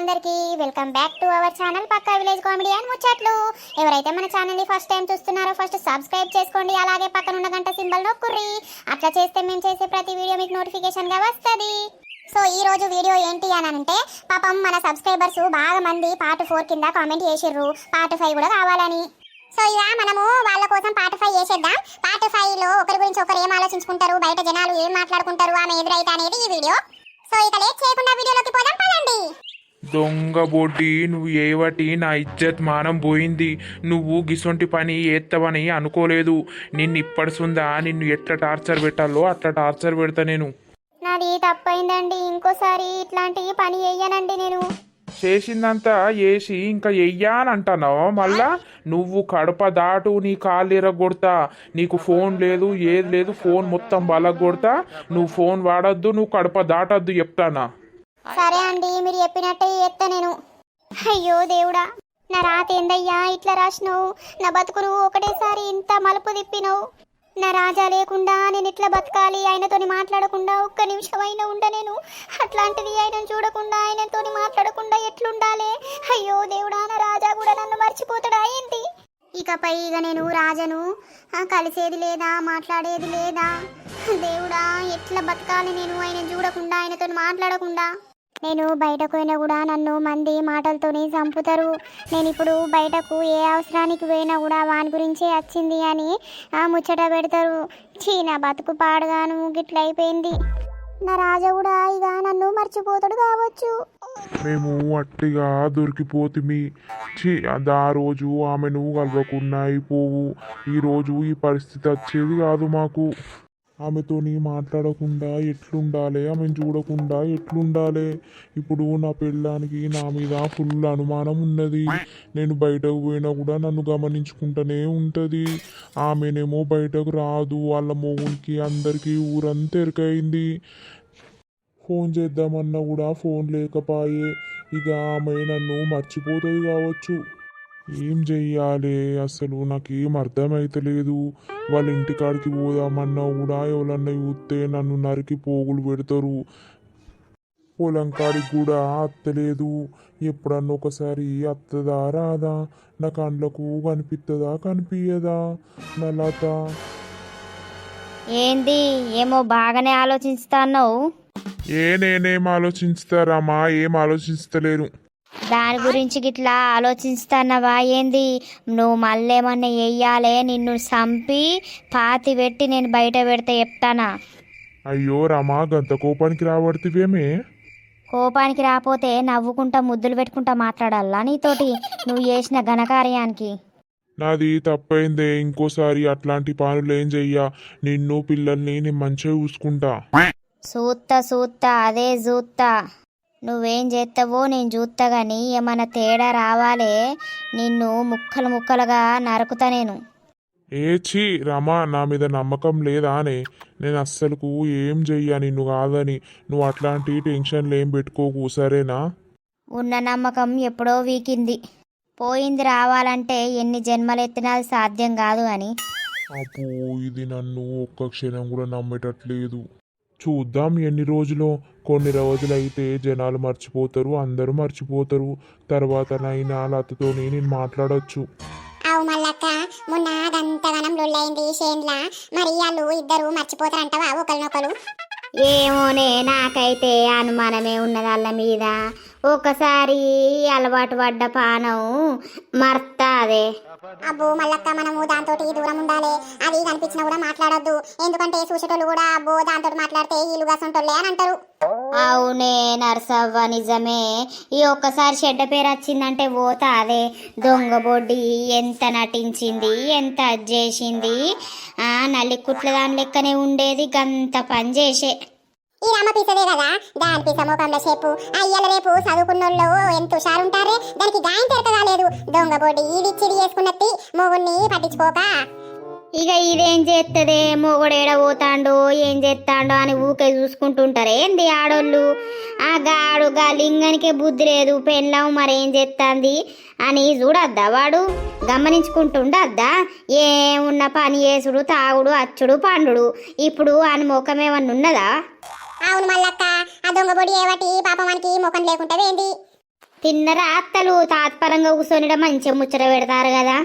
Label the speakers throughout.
Speaker 1: అందరికీ welcome back to our channel Pakka village comedy and ముచ్చట్లు. ఎవరైతే మన ఛానల్ని ఫస్ట్ టైం చూస్తున్నారో ఫస్ట్ సబ్స్క్రైబ్ చేసుకోండి అలాగే పక్కన ఉన్న గంట సింబల్ నొక్కుర్రి. అట్లా చేస్తే మేము చేసే ప్రతి వీడియో మీకు నోటిఫికేషన్గా వస్తుంది. సో ఈ రోజు వీడియో ఏంటి అని అంటే పాపం మన సబ్స్క్రైబర్స్ బాగా మంది పార్ట్ ఫోర్ కింద కామెంట్ చేసిర్రు. పార్ట్ ఫైవ్ కూడా కావాలని. సో ఇలా మనము వాళ్ళ కోసం పార్ట్ ఫైవ్ చేసేద్దాం. పార్ట్ ఫైవ్లో ఒకరి గురించి ఒకరు ఏం ఆలోచించుకుంటారు బయట జనాలు ఏం మాట్లాడుకుంటారు ఆమె ఎదురైతే అనేది ఈ వీడియో. సో ఇక లేట్ చేయకుండా
Speaker 2: దొంగ బొడ్డి నువ్వు ఏవటి నా ఇజ్జత్ మానం పోయింది? నువ్వు గిసొంటి పని ఏత్తవని అనుకోలేదు. నిన్ను ఇప్పడుసుందా నిన్ను ఎట్లా టార్చర్ పెట్టాలో అట్లా టార్చర్ పెడతా నేను.
Speaker 1: నాది తప్పైందండి. ఇంకోసారి ఇట్లాంటి పని చెయ్యనండి నేను.
Speaker 2: చేసిందంతా వేసి ఇంకా వెయ్యా అని అంటున్నావు మళ్ళా? నువ్వు కడప దాటు నీ కాళ్ళు ఇరగొడతా. నీకు ఫోన్ లేదు ఏది లేదు ఫోన్ మొత్తం బలగొడతా. నువ్వు ఫోన్ వాడద్దు నువ్వు కడప దాటద్దు చెప్తానా?
Speaker 1: సరే అండి మీరు చెప్పినట్టే చేస్తా నేను. అయ్యో దేవుడా నా రాత ఏందయ్యా ఇట్లా రాసినావు? నా బతుకును ఒకటేసారి ఇంత మలుపు తిప్పినావు. నా రాజా లేకుండా నేను ఇట్లా బతకాలి ఆయనతోని మాట్లాడకుండా ఒక్క నిమిషం అయినా ఉండ నేను. అట్లాంటిది ఆయన చూడకుండా ఆయనతోని మాట్లాడకుండా ఎట్లుండాలి? అయ్యో దేవుడా నా రాజా కూడా నన్ను మర్చిపోతాడా ఏంటి? ఇకపై ఇక నేను రాజను కలిసేది లేదా మాట్లాడేది లేదా? దేవుడా ఎట్లా బతకాలి నేను? ఆయన చూడకుండా ఆయనతో మాట్లాడకుండా. నేను బయటకు పోయినా కూడా నన్ను మంది మాటలతోనే చంపుతారు. నేను ఇప్పుడు బయటకు ఏ అవసరానికి పోయినా కూడా వాని గురించే వచ్చింది అని ఆ ముచ్చట పెడతారు. చీ నా బతుకు పాడగాను గిట్ల అయిపోయింది నా రాజా కూడా ఇక నన్ను మర్చిపోతాడు కావచ్చు.
Speaker 3: మేము అట్టిగా దొరికిపోతిమి. ఛీ అది ఆ రోజు ఆమెను కలవకుండా అయిపోవు. ఈరోజు ఈ పరిస్థితి వచ్చేది కాదు మాకు. ఆమెతోని మాట్లాడకుండా ఎట్లుండాలి? ఆమెను చూడకుండా ఎట్లుండాలి? ఇప్పుడు నా పెళ్ళానికి నా మీద ఫుల్ అనుమానం ఉన్నది. నేను బయటకు పోయినా కూడా నన్ను గమనించుకుంటూనే ఉంటుంది. ఆమెనేమో బయటకు రాదు. వాళ్ళ మొగునికి అందరికీ ఊరంతా ఎరకైంది. ఫోన్ చేద్దామన్నా కూడా ఫోన్ లేకపాయే. ఇక ఆమె నన్ను మర్చిపోతుంది కావచ్చు. ఏం చెయ్యాలి? అసలు నాకేం అర్థమైతలేదు. వాళ్ళ ఇంటికాడికి పోదామన్నా కూడా ఎవరన్నా చూస్తే నన్ను నరికి పోగులు పెడతారు. పొలం కాడికి కూడా అత్తలేదు. ఎప్పుడన్నా ఒకసారి అత్తదా రాదా? నా కండ్లకు కనిపిస్తుందా కనిపించదా నా లత
Speaker 4: ఏంది? ఏమో బాగానే ఆలోచిస్తున్నావు
Speaker 3: ఏ నేనేం ఆలోచిస్తారామా ఏం ఆలోచిస్తలేరు
Speaker 4: దాని గురించి గిట్లా ఆలోచిస్తున్నావా ఏంది? నువ్వు మళ్ళేమన్నా వెయ్యాలే నిన్ను చంపి పాతి పెట్టి నేను బయట పెడితే చెప్తానా?
Speaker 3: అయ్యో రమా గంత కోపానికి రాబడితివేమే.
Speaker 4: కోపానికి రాపోతే నవ్వుకుంటా ముద్దులు పెట్టుకుంటా మాట్లాడాలా నీతోటి? నువ్వు చేసిన ఘనకార్యానికి.
Speaker 3: నాది తప్పైందే. ఇంకోసారి అట్లాంటి పనులు ఏం చెయ్యా. నిన్ను పిల్లల్ని నేను మంచిగా చూసుకుంటా.
Speaker 4: సూత్తా సూత్తా అదే చూత్తా నువ్వేం చేస్తావో నేను చూస్తా గాని ఏమన్నా తేడా రావాలే నిన్ను ముక్కలు ముక్కలుగా నరుకుతా నేను.
Speaker 3: ఏ ఛీ రమా నా మీద నమ్మకం లేదా అనే? నేను అస్సలకు ఏం చెయ్యా నిన్ను కాదని? నువ్వు అట్లాంటి టెన్షన్లు ఏం పెట్టుకోకు సరేనా?
Speaker 4: ఉన్న నమ్మకం ఎప్పుడో వీకింది. పోయింది రావాలంటే ఎన్ని జన్మలు ఎత్తినా అది సాధ్యం కాదు అని.
Speaker 3: అబ్బో ఇది నన్ను ఒక్క క్షణం కూడా నమ్మేటట్లేదు. చూద్దాం ఎన్ని రోజులు. కొన్ని రోజులైతే జనాలు మర్చిపోతారు అందరూ మర్చిపోతారు. తర్వాత నైనా లతతోని నేను మాట్లాడొచ్చు.
Speaker 1: అవు మల్లక్క మొన్న అదంతగనం లొల్లైంది షేన్లా మరి వాళ్ళు ఇద్దరు మర్చిపోతారంటవా ఒకరినొకరు?
Speaker 4: ఏమోనే నాకైతే అనుమానమే ఉన్నది వాళ్ళ మీద. ఒకసారి అలవాటు పడ్డ పానం మర్తాదే.
Speaker 1: అబ్బో మల్లక్క మనము దాంతో దూరం ఉండాలి. అది కనిపించినా కూడా మాట్లాడొద్దు. ఎందుకంటే చూసేటోళ్ళు కూడా అబ్బో దాంతో మాట్లాడితే వీళ్ళు గసంటోళ్ళే అని అంటారు.
Speaker 4: అవునే నర్సవ్వ నిజమే. ఈ ఒక్కసారి చెడ్డ పేరు వచ్చిందంటే పోతా అదే దొంగ బొడ్డి ఎంత నటించింది ఎంత చేసింది. ఆ నల్లికుట్ల దాని లెక్కనే ఉండేది గంత పని చేసే.
Speaker 1: ఈ రామపీసదే కదా? దాని పీస చెప్పు. అయ్యల రేపు చదువుకున్నోళ్ళు ఎంత హుషారుంటారే? దానికి గాయం తెరక లేదు. దొంగ బోడి ఈడిచ్చిడి చిడి చేసుకున్నట్టి మొగుణ్ణి పట్టించుకోక.
Speaker 4: ఇక ఇదేం చేస్తుంది ఏడ పోతాండో? ఏం చేస్తాడో అని ఊకే చూసుకుంటుంటారు ఏంది ఆడోళ్ళు? ఆ గాడు గా లింగానికే బుద్ధి లేదు. పెళ్ళం మరేం చేస్తాంది అని చూడద్దా వాడు? గమనించుకుంటుండద్దా? ఏమున్న పని చేసుడు తాగుడు అచ్చుడు పండుడు. ఇప్పుడు అని ముఖం ఏమన్నా ఉన్నదా
Speaker 1: అవును మల్లక్క ఆ దొంగ బొడి ఏవటి పాపం మనకి ముఖం లేకుంటది ఏంది?
Speaker 4: తిన్నరా అత్తలు? తాత్పరంగా కూర్చొని మంచిగా ముచ్చట పెడతారు కదా.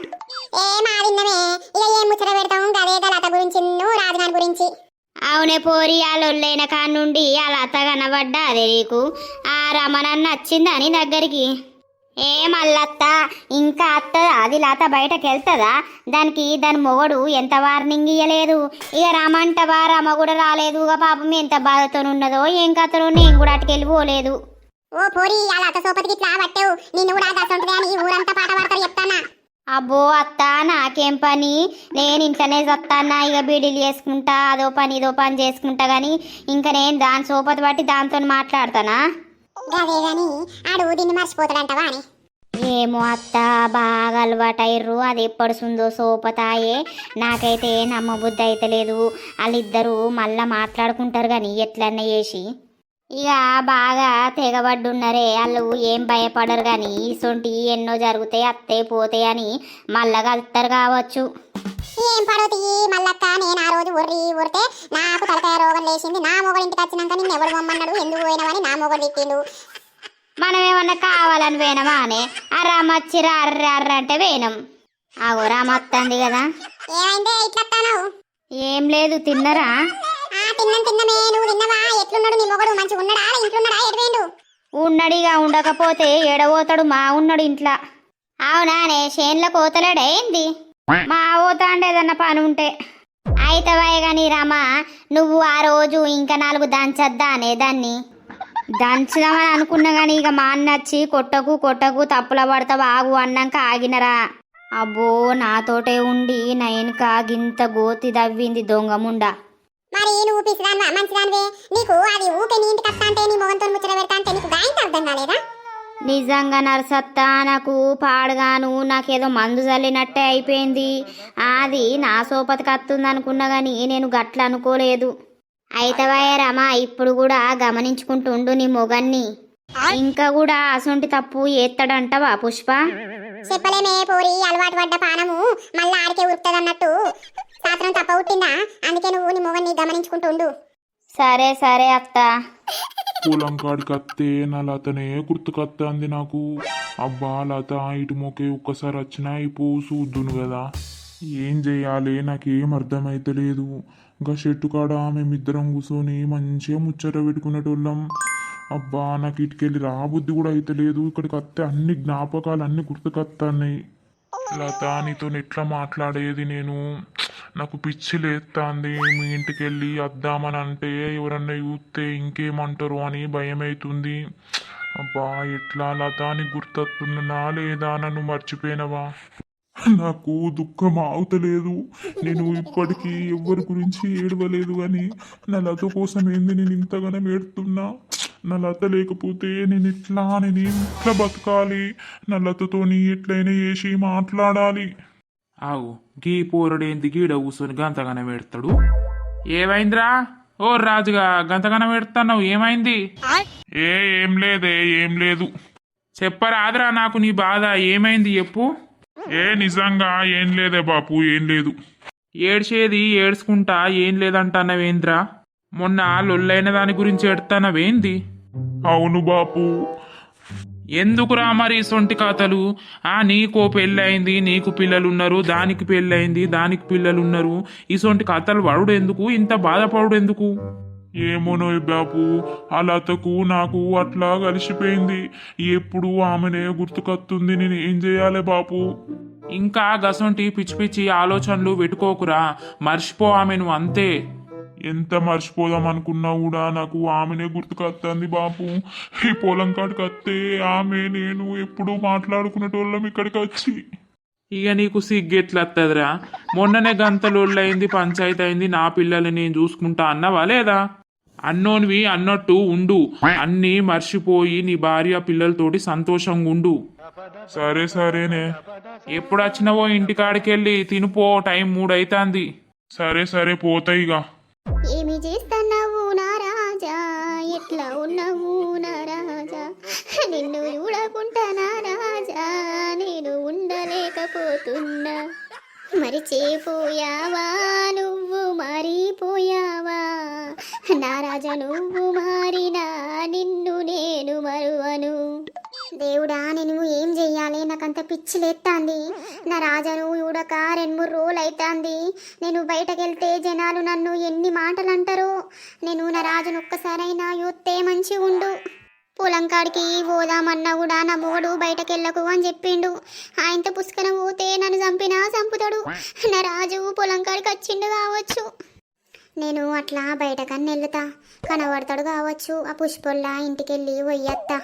Speaker 1: ఏ మా విన్నమే ఇక ఏం ముచ్చట పెడతాం? గదే గలత గురించి రాజధాని గురించి.
Speaker 4: అవునే పోరి ఆ లొల్లైన కాడ నుండి అలా అత్త కనబడ్డా అదే నీకు? ఆ రమణన్న వచ్చిందని దగ్గరికి? ఏ మల్లత్త ఇంకా అత్త అది లత బయటకు వెళ్తుందా దానికి దాని మొగడు ఎంత వార్నింగ్ ఇయ్యలేదు? ఇక రమంటవా రమ కూడా రాలేదు. ఇక పాపం ఎంత బాధతో ఉన్నదో ఏం కథలో నేను కూడా అటుకెళ్ళి పోలేదు.
Speaker 1: ఓ పోరి అలా సోపతికి ఇట్లా పట్టావు. నిన్ను కూడా అని ఊరంతా పాట పాడతారు చెప్తానా?
Speaker 4: అబ్బో అత్త నాకేం పని? నేను ఇంట్లోనే చస్తానా ఇక బీడీలు చేసుకుంటా అదో పని ఇదో పని చేసుకుంటా గాని ఇంకా నేను దాని సోపతి బట్టి దాంతో మాట్లాడతానా?
Speaker 1: గదే గాని ఆడు దీన్ని మర్చిపోతాడంటవా అని.
Speaker 4: ఏమో అత్త బాగా అలవాటయ్యారు అది ఎప్పడుసుందో సోపతాయే. నాకైతే నమ్మబుద్ధి అయితే లేదు. వాళ్ళిద్దరూ మళ్ళా మాట్లాడుకుంటారు కానీ ఎట్లన్నా చేసి. ఇక బాగా తెగబడ్డున్నారే. వాళ్ళు ఏం భయపడరు కానీ ఇసొంటి ఎన్నో జరుగుతాయి అత్తే పోతాయి అని మళ్ళా కలుస్తారు కావచ్చు.
Speaker 1: ఏం పడవుతి? మల్లక్క నేను ఆ రోజు ఉర్రి ఊరితే నాకు తలకాయ రోగం లేచింది. నా మొగడు ఇంటికి వచ్చినాక నిన్ను ఎవడు పొమ్మన్నాడు ఎందుకు పోయినావని నా మొగడు తిట్టిండు.
Speaker 4: మనం ఏమన్నా కావాలని పోయినామా అని? ఆ రామచ్చిరా అర్ర అర్ర అంటే వేనం ఆగో రామత్తంది కదా.
Speaker 1: ఏమైందే? ఇట్లా
Speaker 4: ఏం లేదు తిన్నరా?
Speaker 1: ఆ తిన్నాం తిన్నమే నువ్వు తిన్నవా? ఎట్లున్నాడు నీ మొగడు? మంచిగా ఉన్నాడా? ఇంట్లున్నాడా? ఎటువేండు
Speaker 4: ఉన్నడిగా ఉండకపోతే ఎడబోతాడు మా ఉన్నాడు ఇంట్లో. అవునానే చేన్ల కోతలేడే ఏంది? మా పోతాండే ఏదన్నా పని ఉంటే. అయితవే గాని రామా నువ్వు ఆ రోజు ఇంకా నాలుగు దంచద్దా అనే దాన్ని దంచుదామని అనుకున్నా గానీ ఇక మా అన్న వచ్చి కొట్టకు కొట్టకు తప్పుల పడతావు ఆగు అన్నాక ఆగినరా. అబ్బో నాతోటే ఉండి నయనక గింత గోతి దవ్వింది దొంగముండా
Speaker 1: మరి నువ్వు పిసిదాన్వా? మంచిదానివే? నీకు అది ఊకే నీ ఇంటికి వస్తా అంటే నీ మొగంతో ముచ్చట పెడతా అంటే నీకు గాయంత అర్థం కాలేదా?
Speaker 4: నిజంగా నరసత్తా నాకు పాడుగాను నాకేదో మందు చల్లినట్టే అయిపోయింది. అది నా సోపతికి వస్తుంది అనుకున్నా కానీ నేను గట్ల అనుకోలేదు. అయితవాయ రమ ఇప్పుడు కూడా గమనించుకుంటుండు నీ మొగన్ని. ఇంకా కూడా అసొంటి తప్పు ఏత్తడంటవా పుష్ప?
Speaker 1: చెప్పలేమే పోరి అలవాటు పడ్డ పానము మళ్ళా ఆడికే ఉరుకుతుంది అన్నట్టు శాస్త్రం తప్ప పుట్టిందా అందుకే నువ్వు నీ మొగన్ని గమనించుకుంటూ ఉండు
Speaker 4: సరే సరే అత్త.
Speaker 3: పొలం కాడికి అత్తే నా లతనే గుర్తుకొత్తంది నాకు. అబ్బా లత ఇటు మొకే ఒక్కసారి వచ్చినా అయిపో చూద్దును కదా. ఏం చేయాలి నాకేం అర్థమైతలేదు. ఇంకా చెట్టు కాడ మేమిద్దరం కూర్చొని మంచిగా ముచ్చట పెట్టుకునేటోళ్ళం. అబ్బా నాకు ఇటుకెళ్ళి రాబుద్ధి కూడా అయితలేదు. ఇక్కడికి వస్తే అన్ని జ్ఞాపకాలు అన్ని గుర్తుకొస్తున్నాయి లత నీతో ఎట్లా మాట్లాడేది నేను? నాకు పిచ్చి లేస్తుంది మీ ఇంటికి వెళ్ళి వద్దామని అంటే ఎవరన్నా చూస్తే ఇంకేమంటారు అని భయం అవుతుంది అబ్బా ఎట్లా లత అని గుర్తొస్తున్నా లేదా నన్ను మర్చిపోయినవా? నాకు దుఃఖం ఆగుతలేదు. నేను ఇప్పటికీ ఎవరి గురించి ఏడవలేదు కానీ నా లత కోసం ఏంది నేను ఇంతగానో ఏడుతున్నా? నా లత లేకపోతే నేను ఎట్లా నేను ఎట్లా బతకాలి? నా లతతోని ఎట్లయినా చేసి మాట్లాడాలి.
Speaker 2: ఆవు గీ పోరడేంది గీడ కూర్చొని గంతగానే పెడతాడు ఏమైందిరా? ఓ రాజుగా గంతగన పెడతావు ఏమైంది?
Speaker 3: ఏ ఏం లేదే ఏం లేదు.
Speaker 2: చెప్పరాదురా నాకు నీ బాధ ఏమైంది చెప్పు.
Speaker 3: ఏ నిజంగా ఏం లేదే బాపు ఏం లేదు.
Speaker 2: ఏడ్చేది ఏడ్చుకుంటా ఏం లేదంటానవేంద్రా మొన్న లొల్లైన దాని గురించి ఎడతానవేంది
Speaker 3: అవును బాపు
Speaker 2: ఎందుకురా మరి సొంటి కథలు ఆ నీకో పెళ్ళయింది నీకు పిల్లలు ఉన్నారు దానికి పెళ్ళయింది దానికి పిల్లలు ఉన్నారు ఈ సొంటి కథలు పడుడు ఎందుకు? ఇంత బాధపడుడు ఎందుకు?
Speaker 3: ఏమోనో బాపు ఆ లతకు నాకు అట్లా కలిసిపోయింది. ఎప్పుడు ఆమెనే గుర్తుకొస్తుంది నేను ఏం చేయాలి బాపు
Speaker 2: ఇంకా గసొంటి పిచ్చి పిచ్చి ఆలోచనలు పెట్టుకోకురా మర్చిపో ఆమె నువ్వు అంతే.
Speaker 3: ఎంత మర్చిపోదాం అనుకున్నా కూడా నాకు ఆమెనే గుర్తుకొస్తుంది బాపు. ఈ పొలం కాడికి వస్తే ఆమె నేను ఎప్పుడు మాట్లాడుకునేటోళ్ళం ఇక్కడికి వచ్చి
Speaker 2: ఇక నీకు సిగ్గెట్లత్తదిరా. మొన్ననే గంతలోళ్ళయింది పంచాయతీ అయింది నా పిల్లల్ని నేను చూసుకుంటా అన్నావా లేదా? అన్నోనివి అన్నట్టు ఉండు. అన్నీ మర్చిపోయి నీ భార్య పిల్లలతోటి సంతోషంగా ఉండు.
Speaker 3: సరే సరేనే.
Speaker 2: ఎప్పుడు వచ్చినావో ఇంటికాడికెళ్ళి తినుపో టైం మూడైతాంది.
Speaker 3: సరే సరే పోతాయిగా
Speaker 1: చేస్తున్నావు నా రాజా? ఎట్లా ఉన్నావు నా రాజా? నిన్ను చూడకుంటా నా రాజా? నేను ఉండలేకపోతున్నా. మరిచిపోయావా నువ్వు? మారిపోయావా? నా రాజా నువ్వు మారినా నిన్ను నేను మరువను. దేవుడా నేను ఏం చెయ్యాలి? నాకంత పిచ్చి లేత్తాంది. నా రాజను చూడక రెండు మూడు రోజులు అవుతాంది నేను బయటకెళ్తే జనాలు నన్ను ఎన్ని మాటలు అంటారు నేను నా రాజును ఒక్కసారైనా చూస్తే మంచిగా ఉండు. పొలం కాడికి పోదామన్నా కూడా నా మొగడు బయటకెళ్ళకు అని చెప్పిండు. ఆయనతో పుస్తకం పోతే నన్ను చంపినా చంపుతాడు. నా రాజు పొలం కాడికి వచ్చిండు కావచ్చు. నేను అట్లా బయటకన్నా వెళ్తా కనబడతాడు కావచ్చు. ఆ పుష్పల్లా ఇంటికెళ్ళి పోయత్తా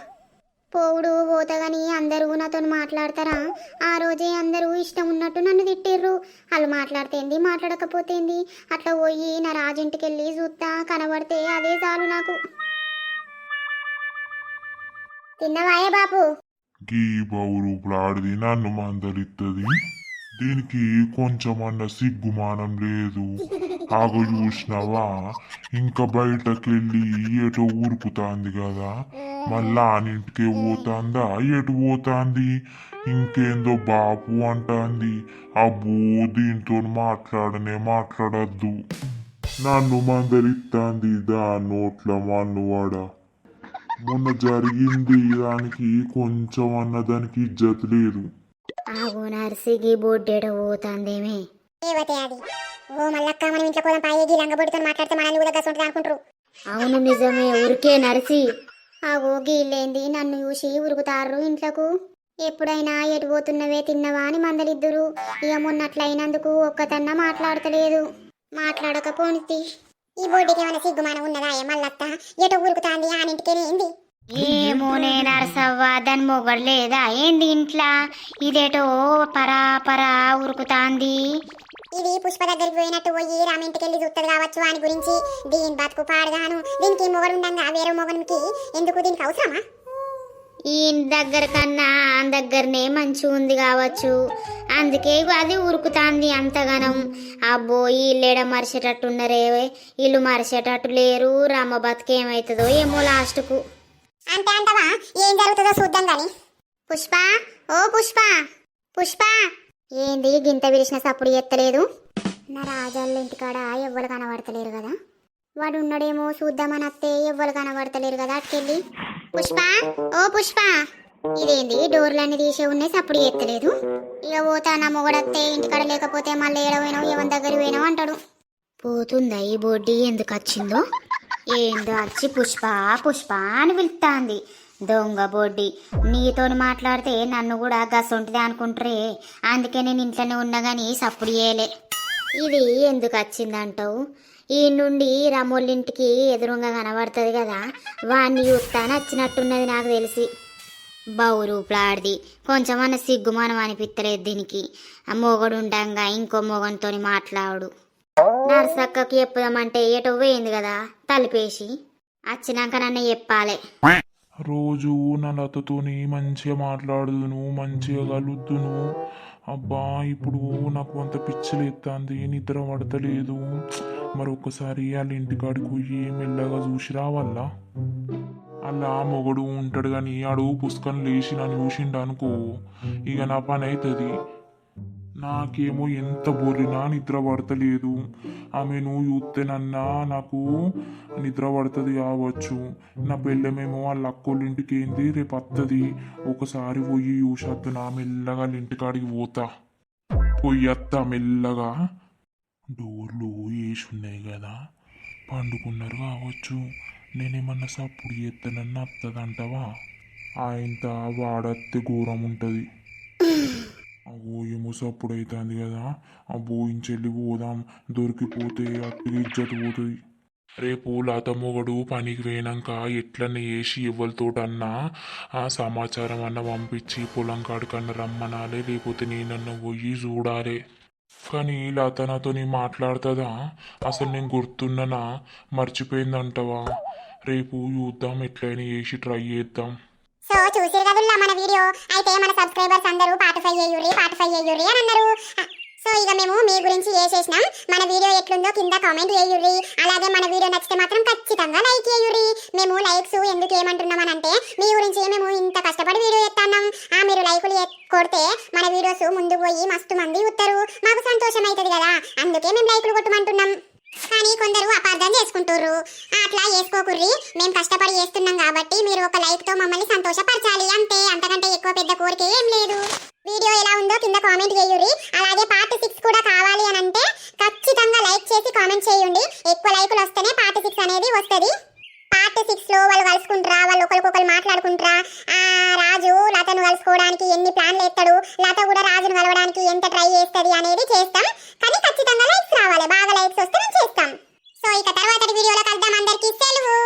Speaker 1: పోవుడు పోతగాని అందరూ నాతో మాట్లాడతారా? ఆ రోజే అందరూ ఇష్టం ఉన్నట్టు నన్ను తిట్టిర్రు. వాళ్ళు మాట్లాడితేంది మాట్లాడకపోతేంది? అట్లా పోయి నా రాజింటికి వెళ్ళి చూస్తా కనబడితే అదే చాలు నాకు. తిన్నవాయే బాపు.
Speaker 3: గీ బౌరూపులాడిది నన్ను మందలిత్తది. దీనికి కొంచెమన్న సిగ్గుమానం లేదు. ఆగ చూసినవా? ఇంకా బయటకెళ్ళి ఎటో ఊరుకుతాంది కదా. మళ్ళా ఆనింటికే పోతాందా? ఎటు పోతాంది? ఇంకేందో బాపు అంటాంది. అబ్బో దీంతో మాట్లాడనే మాట్లాడద్దు. నన్ను మందరిస్తాంది దా నోట్ల మన్నువాడ మొన్న జరిగింది దానికి కొంచెం అన్న దానికి ఇజ్జత్ లేదు.
Speaker 4: ఆగో నర్సిగి బొడ్డెడ పోతాందేమే.
Speaker 1: ఏవతే అది. ఓ మల్లక్క మనం ఇంట్లో కోలం పాయేగి లంగబొడితో మాట్లాడితే మనల్ని కూడా గసంటుంది అనుకుంటారు
Speaker 4: అవును నిజమే ఉరికే నర్సి.
Speaker 1: ఆ గీళ్ళేంది నన్ను చూసి ఉరుకుతారు ఇంట్లోకు. ఎప్పుడైనా ఎటు పోతున్నవే తిన్నవా అని మందలిద్దురు. ఇక మొన్నట్లయినందుకు ఒక్కతన్న మాట్లాడతలేదు. మాట్లాడకపోనితి ఈ బోర్డుకి ఏమైనా సిగ్గుమానం ఉన్నదా ఏ మల్లత్త? ఎటు ఉరుకుతాంది ఆనింటికేనే ఏంది
Speaker 4: ఏమోనే నరసవ్వ దాని మొగడు లేదా? ఏంది ఇంట్లా? ఇదేటో పరా పరా ఉరుకుతాంది.
Speaker 1: ఇది పుష్ప దగ్గరికి పోయినట్టు పోయి రామింటికి వెళ్ళి చూస్తుంది కావచ్చు అని గురించి. దీని బతుకు పాడగాను. దీనికి మొగడు ఉండంగా వేరే మొగనికి ఎందుకు దీనికి అవసరమా?
Speaker 4: ఈ దగ్గర కన్నా ఆ దగ్గరనే మంచి ఉంది కావచ్చు. అందుకే అది ఉరుకుతాంది అంతగానం. అబ్బో వీళ్ళేడ మరిచేటట్టున్నారే వీళ్ళు మరిచేటట్టు లేరు. రమ్మ బతుకేమవుతుందో ఏమో లాస్ట్కు.
Speaker 1: అంటే అంటవా? ఏం జరుగుతుందో చూద్దాం గాని. పుష్ప? ఓ పుష్ప! పుష్ప! ఏంది గింత విరిచిన సప్పుడు ఎత్తలేదు? నా రాజాళ్ళ ఇంటికాడ ఎవ్వరు కనబడతలేరు కదా. వాడు ఉన్నాడేమో చూద్దామని అత్తే ఎవ్వరు కనబడతలేరు కదా అటుకెళ్ళి పుష్ప? ఓ పుష్ప! ఇదేంది? డోర్లన్నీ తీసే ఉన్నాయి సప్పుడు ఎత్తలేదు. ఇక పోతా నా మొగడత్తే ఇంటికాడ లేకపోతే మళ్ళీ ఏడవైనా ఎవరి దగ్గర పోయినావు అంటాడు.
Speaker 4: పోతుందా ఈ బొడ్డి? ఎందుకు వచ్చిందో? ఏందో వచ్చి పుష్ప పుష్ప అని పిలుస్తాంది దొంగ బొడ్డి నీతోని మాట్లాడితే నన్ను కూడా గసొంటిది అనుకుంటారే అందుకే నేను ఇంట్లోనే ఉన్నా కానీ సప్పుడు చేయలే. ఇది ఎందుకు వచ్చిందంటావు ఈ నుండి రమోళ్ళింటికి ఎదురుగా కనబడుతుంది కదా వాడిని చూస్తాను వచ్చినట్టున్నది నాకు తెలిసి. బౌరూపులాడిది కొంచెమన్నా సిగ్గుమానం అనిపిస్తలేదు దీనికి. ఆ మొగడు ఉండంగా ఇంకో మొగనితోని మాట్లాడు. నర్సక్కకి చెప్పుదామంటే ఏటో పోయింది కదా తలిపేసి. వచ్చినాక నన్ను చెప్పాలి.
Speaker 3: రోజు నలతతోని మంచిగా మాట్లాడుదును మంచిగా కలుద్దును. అబ్బా ఇప్పుడు నాకు అంత పిచ్చిలు నిద్ర పడతలేదు. మరి ఒక్కసారి వాళ్ళ ఇంటికాడికి పోయి మెల్లగా చూసి రావాలా? అలా మొగడు ఉంటాడు కానీ ఆడు పుస్తకం లేచి నన్ను చూసిండు అనుకో ఇక నా పని అవుతుంది నాకేమో ఎంత బొర్రినా నిద్ర పడతలేదు. ఆమెను చూస్తేనన్నా నాకు నిద్ర పడుతుంది కావచ్చు. నా పెళ్ళమేమో వాళ్ళ అక్కోళ్ళింటికి ఏంది? రేపు వస్తుంది ఒకసారి పోయి చూసొద్దు నా మెల్లగా ఇంటికాడికి పోతా. పొయ్యత్తా మెల్లగా. డోర్లు వేసి ఉన్నాయి కదా. పండుకున్నారు కావచ్చు. నేనేమన్నా సప్పుడు ఎత్తనన్నా వస్తుందంటవా ఆయంత వాడత్తే ఘోరం ఉంటుంది. అబ్బో ఏమో సప్పుడు అవుతుంది కదా. అబ్బో ఇంచెల్లి పోదాం. దొరికిపోతే అట్టుగా ఇజ్జత్ పోతుంది. రేపు లత మొగడు పనికి పోయినాక ఎట్లన్నా వేసి ఎవరితోటన్నా ఆ సమాచారం అన్న పంపించి పొలం కాడికన్నా రమ్మనాలే లేకపోతే నేనన్నా పోయి చూడాలి. కానీ లత నాతోని మాట్లాడుతుందా? అసలు నేను గుర్తున్ననా? మర్చిపోయిందంటవా? రేపు చూద్దాం ఎట్లయినా వేసి ట్రై చేద్దాం.
Speaker 1: సో చూసిరు కదుల్లా మన వీడియో? అయితే మన సబ్స్క్రైబర్స్ అందరూ పార్టిఫై అయ్యుర్రి పార్టిఫై అయ్యుర్రి అని అన్నారు. సో ఇక మేము మీ గురించి చేసేసినాం. మన వీడియో ఎట్లుందో కింద కామెంట్ చేయుర్రి. అలాగే మన వీడియో నచ్చితే మాత్రం ఖచ్చితంగా లైక్ చేయుర్రి. మేము లైక్స్ ఎందుకు ఏమంటున్నామనంటే మీ గురించి మేము ఇంత కష్టపడి వీడియో ఎత్తాన్నాం. ఆ మీరు లైకులు కొడితే మన వీడియోస్ ముందు పోయి మస్తు మంది ఉత్తరు మాకు సంతోషం అవుతుంది కదా. అందుకే మేము లైకులు కొట్టమంటున్నాం. కానీ కొందరు అపార్థం చేసుకుంటారు అట్లా చేసుకోకుర్రి. మేము కష్టపడి చేస్తున్నాం కాబట్టి మీరు ఒక లైక్తో మమ్మల్ని సంతోషపరచాలి అంతే. అంతకంటే ఎక్కువ పెద్ద కోరిక ఏం లేదు. వీడియో ఎలా ఉందో కింద కామెంట్ చేయుర్రి. అలాగే పార్ట్ సిక్స్ కూడా కావాలి అని అంటే ఖచ్చితంగా లైక్ చేసి కామెంట్ చేయండి. ఎక్కువ లైకులు వస్తేనే పార్ట్ సిక్స్ అనేది వస్తుంది. పార్ట్ సిక్స్లో వాళ్ళు కలుసుకుంటారా వాళ్ళు ఒకరికొకరు మాట్లాడుకుంటారా. ఆ రాజు లతను కలుసుకోవడానికి ఎన్ని ప్లాన్లు వేస్తాడు లత కూడా రాజును కలవడానికి ఎంత ట్రై చేస్తుంది అనేది చేస్తాం.
Speaker 5: కానీ ఖచ్చితంగా లైక్స్ రావాలి బాగా లైక్స్ వస్తే మేము చేస్తాం. సో ఇక తర్వాత వీడియోలో కలుద్దాం అందరికీ. సెలవు!